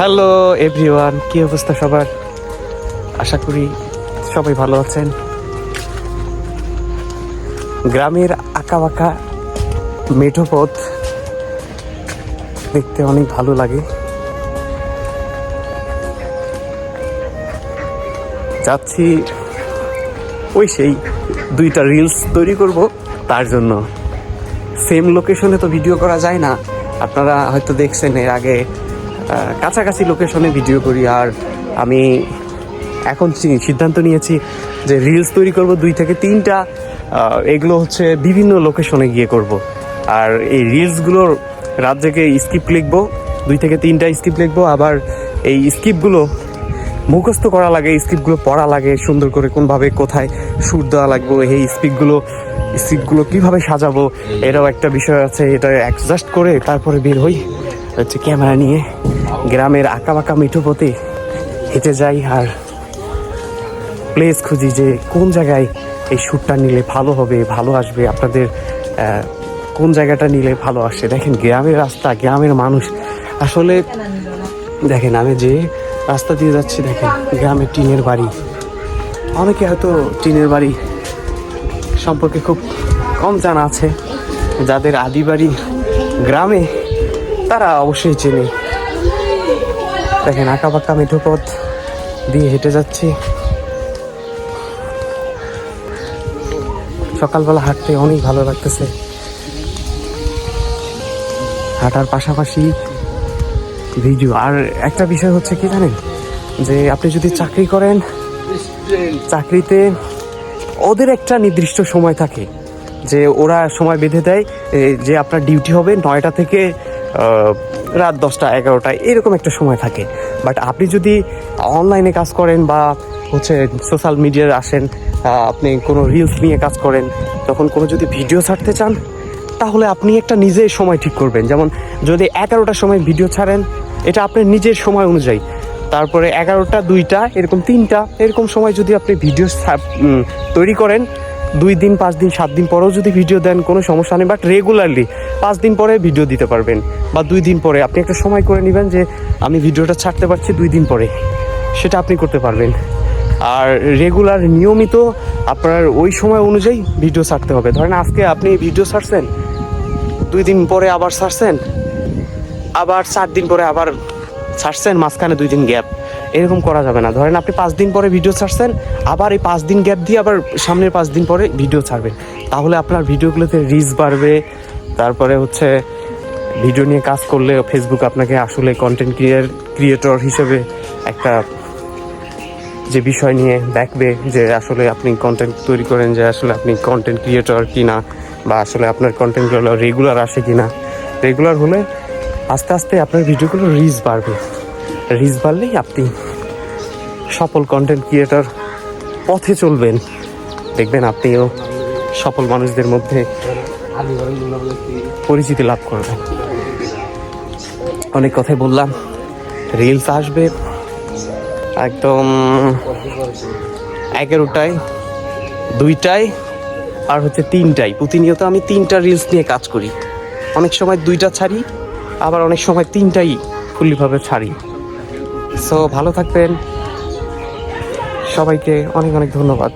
Hello everyone কি অবস্থা সবার? আশা করি সবাই ভালো আছেন। গ্রামের আঁকা বাঁকা মেঠো পথ দেখতে অনেক ভালো লাগে। যাচ্ছি ওই সেই দুইটা রিলস তৈরি করব তার জন্য। সেম লোকেশনে তো ভিডিও করা যায় না। আপনারা হয়তো দেখছেন এর আগে কাছাকাছি লোকেশনে ভিডিও করি আর আমি এখন সিদ্ধান্ত নিয়েছি যে রিলস তৈরি করব দুই থেকে তিনটা। এগুলো হচ্ছে বিভিন্ন লোকেশনে গিয়ে করব। আর এই রিলসগুলোর রাত জেগে স্কিপ লিখব, দুই থেকে তিনটা স্কিপ লিখব। আবার এই স্কিপগুলো মুখস্থ করা লাগে স্ক্রিপ্টগুলো পড়া লাগে, সুন্দর করে কোনভাবে কোথায় সুর দেওয়া লাগবে, এই স্পিকগুলো স্ক্রিপ্টগুলো কীভাবে সাজাবো, এটাও একটা বিষয় আছে, এটা অ্যাডজাস্ট করে তারপরে বের হই। হচ্ছে ক্যামেরা নিয়ে গ্রামের আঁকা বাঁকা মিঠো পথে হেঁটে যাই আর প্লেস খুঁজি যে কোন জায়গায় এই শ্যুটটা নিলে ভালো হবে, ভালো আসবে, আপনাদের কোন জায়গাটা নিলে ভালো আসে? দেখেন গ্রামের রাস্তা, গ্রামের মানুষ। আসলে দেখেন আমি যে রাস্তা দিয়ে যাচ্ছি, দেখেন গ্রামের টিনের বাড়ি। অনেকে হয়তো টিনের বাড়ি সম্পর্কে খুব কম জানা আছে। যাদের আদি বাড়ি গ্রামে তারা অবশ্যই চেনে। দেখেন আঁকা পাকা মেঠো পথ দিয়ে হেঁটে যাচ্ছি। সকালবেলা হাঁটতে অনেক ভালো লাগতেছে। হাঁটার পাশাপাশি ভিডিও। আর একটা বিষয় হচ্ছে কি জানেন? যে আপনি যদি চাকরি করেন, চাকরিতে ওদের একটা নির্দিষ্ট সময় থাকে। যে ওরা সময় বেঁধে দেয় যে আপনার ডিউটি হবে নয়টা থেকে রাত দশটা, এগারোটা, এরকম একটা সময় থাকে। বাট আপনি যদি অনলাইনে কাজ করেন বা হচ্ছে সোশ্যাল মিডিয়ায় আসেন আপনি কোনো রিলস নিয়ে কাজ করেন, তখন কোনো যদি ভিডিও ছাড়তে চান, তাহলে আপনি একটা নিজের সময় ঠিক করবেন। যেমন যদি এগারোটার সময় ভিডিও ছাড়েন, এটা আপনার নিজের সময় অনুযায়ী। তারপরে এগারোটা, দুইটা, এরকম তিনটা, এরকম সময় যদি আপনি ভিডিও তৈরি করেন দুই দিন, পাঁচ দিন, সাত দিন পরেও যদি ভিডিও দেন, কোনো সমস্যা নেই বাট রেগুলারলি পাঁচ দিন পরে ভিডিও দিতে পারবেন। বা দুই দিন পরে আপনি একটা সময় করে নেবেন যে আমি ভিডিওটা ছাড়তে পারছি দুই দিন পরে। সেটা আপনি করতে পারবেন। আর রেগুলার নিয়মিত আপনার ওই সময় অনুযায়ী ভিডিও ছাড়তে হবে। ধরেন আজকে আপনি ভিডিও ছাড়ছেন, দুই দিন পরে আবার ছাড়ছেন, আবার চার দিন পরে আবার ছাড়ছেন মাঝখানে দুই দিন গ্যাপ। এরকম করা যাবে না। ধরেন আপনি পাঁচ দিন পরে ভিডিও ছাড়ছেন, আবার এই পাঁচ দিন গ্যাপ দিয়ে আবার সামনের পাঁচ দিন পরে ভিডিও ছাড়বেন। তাহলে আপনার ভিডিওগুলোতে রিচ বাড়বে। তারপরে হচ্ছে ভিডিও নিয়ে কাজ করলে ফেসবুক আপনাকে আসলে কন্টেন্ট ক্রিয়েট ক্রিয়েটর হিসেবে একটা যে বিষয় নিয়ে দেখবে যে আসলে আপনি কন্টেন্ট তৈরি করেন, যে আসলে আপনি কন্টেন্ট ক্রিয়েটর কিনা বা আসলে আপনার কন্টেন্টগুলো রেগুলার আসে কিনা। রেগুলার হলে আস্তে আস্তে আপনার ভিডিওগুলো রিচ বাড়বে। রিচ বাড়লেই আপনি সফল কন্টেন্ট ক্রিয়েটার পথে চলবেন। দেখবেন আপনিও সফল মানুষদের মধ্যে পরিচিতি লাভ করবেন। অনেক কথাই বললাম রিলস আসবে, একদম এগারোটায়, দুইটায়, আর হচ্ছে তিনটায়। প্রতিনিয়ত আমি তিনটা রিলস নিয়ে কাজ করি। অনেক সময় দুইটা ছাড়ি আবার অনেক সময় তিনটাই ফুল্লিভাবে ছাড়ি। সো ভালো থাকবেন। সবাইকে অনেক অনেক ধন্যবাদ।